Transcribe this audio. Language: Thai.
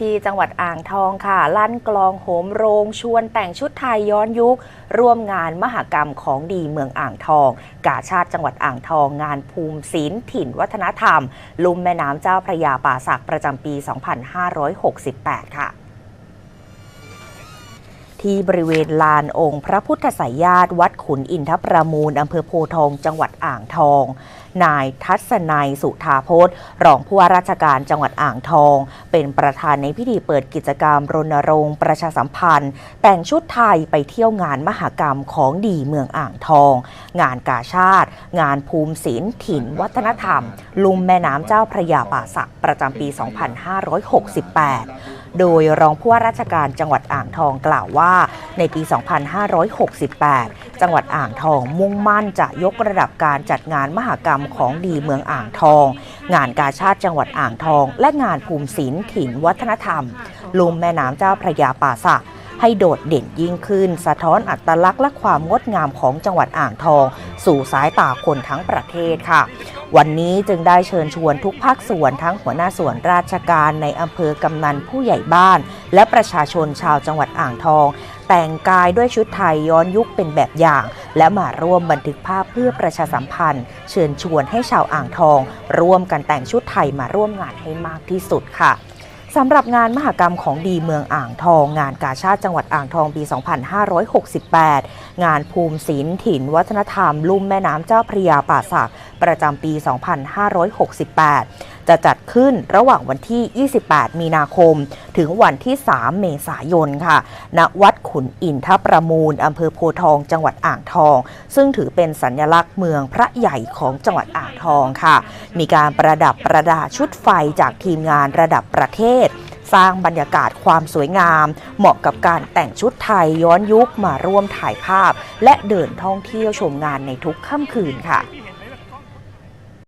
ที่จังหวัดอ่างทองค่ะ ลั่นกลองโหมโรง ชวนแต่งชุดไทยย้อนยุค ร่วมงานมหกรรมของดีเมืองอ่างทอง กาชาติจังหวัดอ่างทอง งานภูมิศิลป์ถิ่นวัฒนธรรม ลุ่มแม่น้ำเจ้าพระยาป่าสักประจำปี 2568 ค่ะ ที่บริเวณลานองค์ พระพุทธสายญาติวัดขุนอินทประมูลอำเภอโพทองจังหวัดอ่างทอง นายทัศนัยสุธาพจน์รองผู้ว่าราชการจังหวัดอ่างทอง เป็นประธานในพิธีเปิดกิจกรรมรณรงค์ประชาสัมพันธ์ แต่งชุดไทยไปเที่ยวงานมหกรรมของดีเมืองอ่างทอง งานกาชาติ งานภูมิศิลป์ถิ่น วัฒนธรรม ลุ่มแม่น้ำเจ้าพระยาป่าสักประจำปี 2568 โดยรองผู้ว่าราชการจังหวัดอ่างทองกล่าวว่า ในปี 2568 จังหวัดอ่างทองมุ่งมั่นจะยกระดับการจัดงานมหกรรมของดีเมืองอ่างทอง งานกาชาติจังหวัดอ่างทอง และงานภูมิศิลป์ถิ่นวัฒนธรรม ลุมแม่น้ำเจ้าพระยาป่าสัก ให้โดดเด่นยิ่งขึ้น สะท้อนอัตลักษณ์และความงดงามของจังหวัดอ่างทอง สู่สายตาคนทั้งประเทศค่ะ วันนี้จึงได้เชิญชวนทุกภาคส่วนทั้งหัวหน้าส่วนราชการในอำเภอกำนันผู้ใหญ่บ้าน และประชาชนชาวจังหวัดอ่างทอง แต่งกายด้วยชุดไทยย้อนยุคเป็นแบบอย่าง และมาร่วมบันทึกภาพเพื่อประชาสัมพันธ์ เชิญชวนให้ชาวอ่างทอง ร่วมกันแต่งชุดไทยมาร่วมงานให้มากที่สุดค่ะ สำหรับงานมหกรรมของดีเมืองอ่างทอง งานกาชาติจังหวัดอ่างทองปี 2568 งานภูมิศิลป์ถิ่นวัฒนธรรม ลุ่มแม่น้ำเจ้าพระยาป่าสักประจำปี 2568 จะจัดขึ้นระหว่างวันที่ 28 มีนาคม ถึงวันที่ 3 เมษายนค่ะ ณ วัดขุนอินทประมูลอำเภอโพทอง จังหวัดอ่างทอง ซึ่งถือเป็นสัญลักษณ์เมืองพระใหญ่ของจังหวัดอ่างทองค่ะ มีการประดับประดาชุดไฟจากทีมงานระดับประเทศสร้างบรรยากาศความสวยงาม เหมาะกับการแต่งชุดไทยย้อนยุคมาร่วมถ่ายภาพ และเดินท่องเที่ยวชมงานในทุกค่ำคืนค่ะ